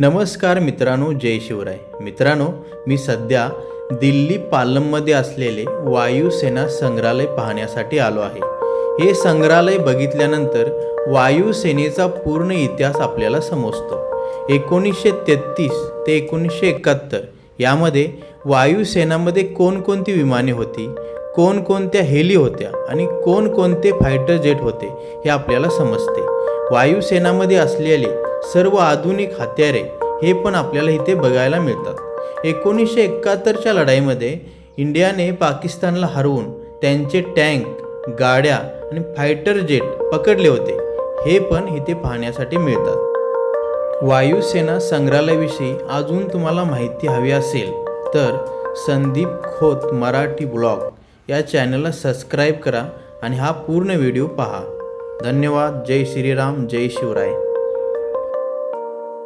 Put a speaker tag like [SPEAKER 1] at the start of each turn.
[SPEAKER 1] नमस्कार मित्रांनो जय शिवराय. मित्रांनो मी सध्या दिल्ली पालममध्ये असलेले वायुसेना संग्रहालय पाहण्यासाठी आलो आहे. हे संग्रहालय बघितल्यानंतर वायुसेनेचा पूर्ण इतिहास आपल्याला समजतो. एकोणीसशे तेहतीस ते एकोणीसशे एकाहत्तर यामध्ये वायुसेनामध्ये कोणकोणती विमाने होती कोणकोणत्या हेली होत्या आणि कोणकोणते फायटर जेट होते हे आपल्याला समजते. वायुसेनामध्ये असलेले सर्व आधुनिक हत्यारे हे पण आपल्याला इथे बघायला मिळतात. एकोणीसशे एकाहत्तरच्या लढाईमध्ये इंडियाने पाकिस्तानला हरवून त्यांचे टँक गाड्या आणि फायटर जेट पकडले होते. हे पण इथे पाहण्यासाठी मिळतात. वायुसेना संग्रहालयाविषयी अजून तुम्हाला माहिती हवी असेल तर संदीप खोत मराठी ब्लॉग या चॅनलला सबस्क्राईब करा आणि हा पूर्ण व्हिडिओ पहा. धन्यवाद. जय श्रीराम जय शिवराय.